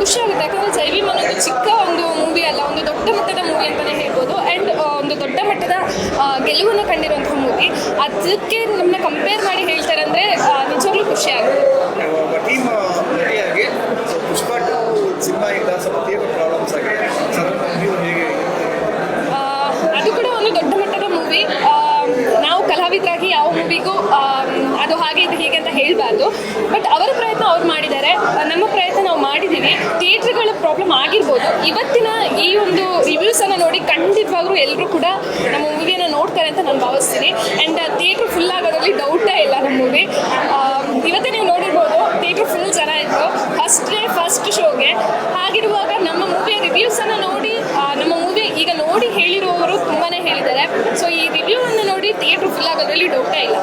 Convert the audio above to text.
ಖುಷಿ ಆಗುತ್ತೆ. ಯಾಕಂದ್ರೆ ಜೈವಿಮ್ ಅನ್ನೋದು ಚಿಕ್ಕ ಒಂದು ಮೂವಿ ಅಲ್ಲ ಒಂದು ದೊಡ್ಡ ಮಟ್ಟದ ಮೂವಿ ಅಂತಲೇ ಹೇಳ್ಬೋದು. ಆ್ಯಂಡ್ ಒಂದು ದೊಡ್ಡ ಮಟ್ಟದ ಗೆಲುವನ್ನು ಕಂಡಿರುವಂಥ ಮೂವಿ ಅದಕ್ಕೆ ನಮ್ಮನ್ನ ಕಂಪೇರ್ ಮಾಡಿ ಹೇಳ್ತಾರೆ ಅಂದರೆ ನಿಜವಾಗ್ಲೂ ಖುಷಿ ಆಗುತ್ತೆ. ಅದು ಕೂಡ ಒಂದು ದೊಡ್ಡ ಮಟ್ಟದ ಮೂವಿ ನಾವು ಕಲಾವಿದರಾಗಿ ಯಾವ ಮೂವಿಗೂ ಅದು ಹಾಗೆ ಇದು ಹೀಗೆ ಅಂತ ಹೇಳಬಾರ್ದು. ಬಟ್ ಅವರ ಪ್ರಯತ್ನ ಅವ್ರು ಮಾಡಿದ್ದಾರೆ ಆ, ನಮ್ಮ ಪ್ರಯತ್ನ ನಾವು ಮಾಡಿದ್ದೀವಿ ಥಿಯೇಟ್ರ್ಗಳ ಪ್ರಾಬ್ಲಮ್ ಆಗಿರ್ಬೋದು. ಇವತ್ತಿನ ಈ ಒಂದು ರಿವ್ಯೂಸನ್ನು ನೋಡಿ ಖಂಡಿತವಾಗ್ಲೂ ಎಲ್ಲರೂ ಕೂಡ ನಮ್ಮ ಮೂವಿಯನ್ನು ನೋಡ್ತಾರೆ ಅಂತ ನಾನು ಭಾವಿಸ್ತೀನಿ. ಆ್ಯಂಡ್ ಥಿಯೇಟ್ರ್ ಫುಲ್ ಆಗೋದ್ರಲ್ಲಿ ಡೌಟೇ ಇಲ್ಲ ನಮ್ಮ ಮೂವಿ ಇವತ್ತೇ ನೀವು ನೋಡಿರ್ಬೋದು ಥಿಯೇಟ್ರ್ ಫುಲ್ ಜನ ಇತ್ತು ಫಸ್ಟ್ ಡೇ ಫಸ್ಟ್ ಶೋಗೆ ಹಾಗಿರುವಾಗ ನಮ್ಮ ಮೂವಿಯ ರಿವ್ಯೂಸನ್ನು ನೋಡಿ ನಮ್ಮ ಮೂವಿ ಈಗ ನೋಡಿ ಹೇಳಿರುವವರು ತುಂಬಾ ಹೇಳಿದ್ದಾರೆ. ಸೊ ಈ ರಿವ್ಯೂವನ್ನು ನೋಡಿ ಥಿಯೇಟ್ರ್ ಫುಲ್ ಆಗೋದ್ರಲ್ಲಿ ಡೌಟೇ ಇಲ್ಲ.